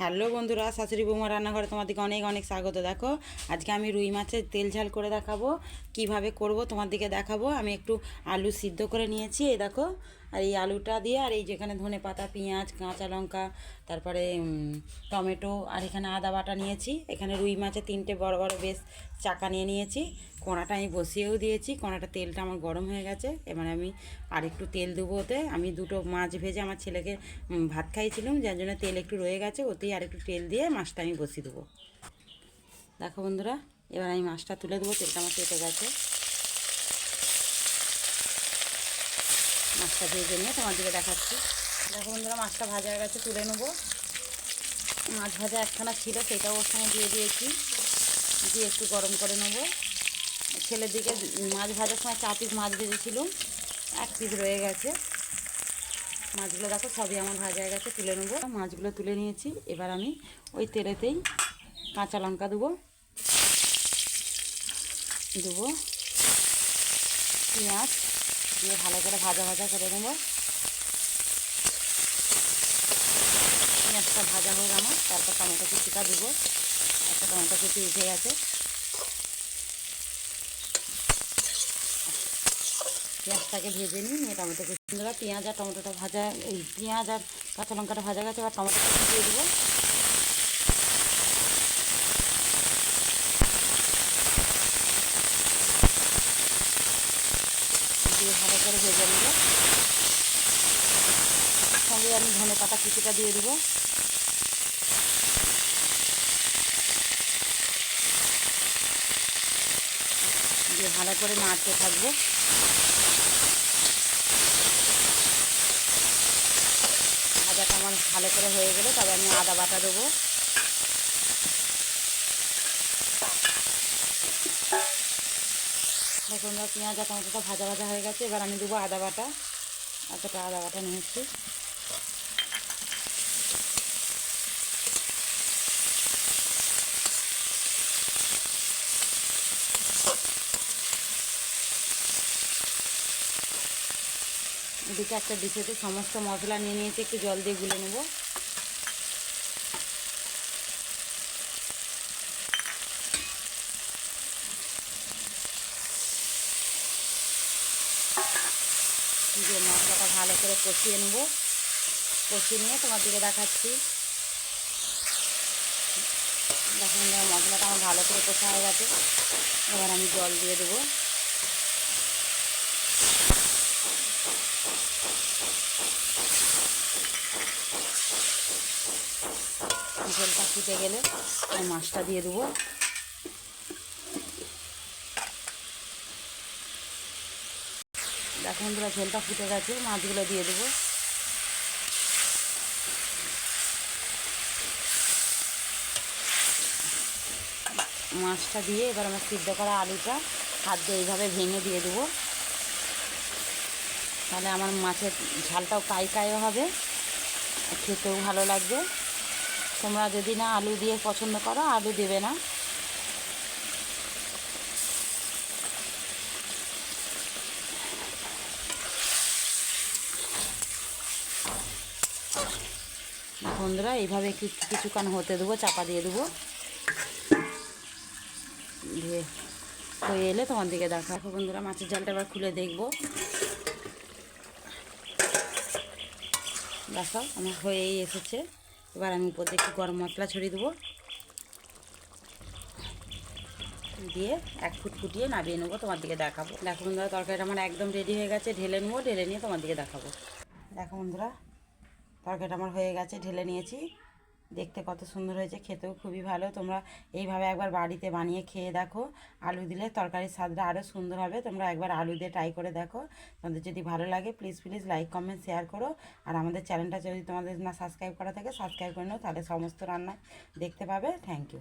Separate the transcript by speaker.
Speaker 1: Hello বন্ধুরা, শাশুড়ি বৌমা রান্নাঘরে তোমাদেরকে অনেক অনেক স্বাগত। দেখো, আজকে আমি রুই মাছের তেল ঝাল করে দেখাবো, কীভাবে করব তোমাদেরকে দেখাবো। আমি একটু আলু সিদ্ধ করে নিয়েছি, এই দেখো। আর এই আলুটা দিয়ে, আর এই যেখানে ধনে পাতা, পেঁয়াজ, কাঁচা লঙ্কা, তারপরে টমেটো, আর এখানে আদা বাটা নিয়েছি। এখানে রুই মাছের তিনটে বড় বড় বেশ চাকা নিয়ে নিয়েছি। কোঁড়াটা আমি বসিয়েও দিয়েছি। কোঁড়াটা তেলটা আমার গরম হয়ে গেছে। এবার আমি আর একটু তেল দেবো ওতে। আমি দুটো মাছ ভেজে আমার ছেলেকে ভাত খাইছিলাম যার জন্য তেল একটু রয়ে গেছে। ওতেই আর একটু তেল দিয়ে মাছটা আমি বসিয়ে দেবো। দেখো বন্ধুরা, এবার আমি মাছটা তুলে দেবো। তেলটা আমার পেটে গেছে। মাছটা ভেজে নিয়ে তোমার দিকে দেখাচ্ছি। দেখো বন্ধুরা, মাছটা ভাজার কাছে তুলে নেব। মাছ ভাজা একখানা ছিল, সেটাও ওর সঙ্গে দিয়ে দিয়েছি। দিয়ে একটু গরম করে নেব। ছেলের দিকে মাছ ভাজার সময় চা পিস মাছ ভেজেছিলাম, এক পিস রয়ে গেছে। মাছগুলো দেখো, সবই আমার ভাজা হয়ে গেছে, তুলে নেব। মাছগুলো তুলে নিয়েছি, এবার আমি ওই তেলেতেই কাঁচা লঙ্কা দেবো। দেবো, পেঁয়াজ দিয়ে ভালো করে ভাজা ভাজা করে নেব। পেঁয়াজটা ভাজা হয়ে গেল, তারপর টমেটো কুচিটা দেবো। একটা টমেটো কুচি উঠে গেছে। পেঁয়াজটাকে ভেজে নিই নিয়ে টমেটো কুচি দেবো পেঁয়াজ আর টমেটোটা ভাজা, এই পেঁয়াজ আর কাঁচা লঙ্কাটা ভাজা গেছে, এবার টমেটো কুচি দিয়ে দেবো দিয়ে ভালো করে ভেজে নেব। সঙ্গে আমি ধনে পাতা কুচিটা দিয়ে দেবো। দিয়ে ভালো করে নাড়তে থাকব। ভাজাটা আমার ভালো করে হয়ে গেলে তবে আমি আদা বাটা দেবো। আমরা পেঁয়াজ আর টমেটোটা ভাজা ভাজা হয়ে গেছে। এবার আমি দেবো আদা বাটা। এতটা আদা বাটা নিয়েছি। এদিকে একটা ডিশেতে সমস্ত মশলা নিয়ে নিয়েছি, একটু জল দিয়ে গুলে নেব। দিয়ে মশলাটা ভালো করে কষিয়ে নেব। কষিয়ে নিয়ে তোমাদেরকে দেখাচ্ছি। দেখুন মশলাটা আমার ভালো করে কষা হয়ে গেছে। এবার আমি জল দিয়ে দেবো। ঝোলটা ফুটে গেলে মাছটা দিয়ে দেবো। দেখুন বন্ধুরা ঝোলটা ফুটে গেছে, মাছগুলো দিয়ে দেবো। মাছটা দিয়ে এবার আমার সিদ্ধ করা আলুটা হাত দিয়ে এইভাবে ভেঙে দিয়ে দেবো। তাহলে আমার মাছের ঝালটাও কাই কাই হবে খেতেও ভালো লাগবে। তোমরা যদি না আলু দিয়ে পছন্দ করো, আলু দেবে না। বন্ধুরা, এইভাবে কিছুক্ষণ হতে দেবো, চাপা দিয়ে দেবো। দিয়ে হয়ে এলে তোমার দিকে দেখা। দেখো বন্ধুরা, মাছের জালটা এবার খুলে দেখব। দেখো, আমার হয়েই এসেছে। এবার আমি উপর দিয়ে গরম মশলা ছড়িয়ে দেবো। দিয়ে এক ফুট ফুটিয়ে নামিয়ে নেব, তোমার দিকে দেখাবো। দেখো বন্ধুরা, তরকারিটা আমার একদম রেডি হয়ে গেছে। ঢেলে নেব, ঢেলে নিয়ে তোমার দিকে দেখাবো। দেখো বন্ধুরা তরকারিটা আমার হয়ে গেছে, ঢেলে নিয়েছি। দেখতে কত সুন্দর হয়েছে, খেতেও খুবই ভালো। তোমরা এইভাবে একবার বাড়িতে বানিয়ে খেয়ে দেখো। আলু দিলে তরকারির স্বাদটা আরও সুন্দর হবে। তোমরা একবার আলু দিয়ে ট্রাই করে দেখো। তোমাদের যদি ভালো লাগে please please like comment share করো। আর আমাদের চ্যানেলটা যদি তোমাদের না সাবস্ক্রাইব করা থাকে সাবস্ক্রাইব করে নাও। তাহলে সমস্ত রান্না দেখতে পাবে। Thank you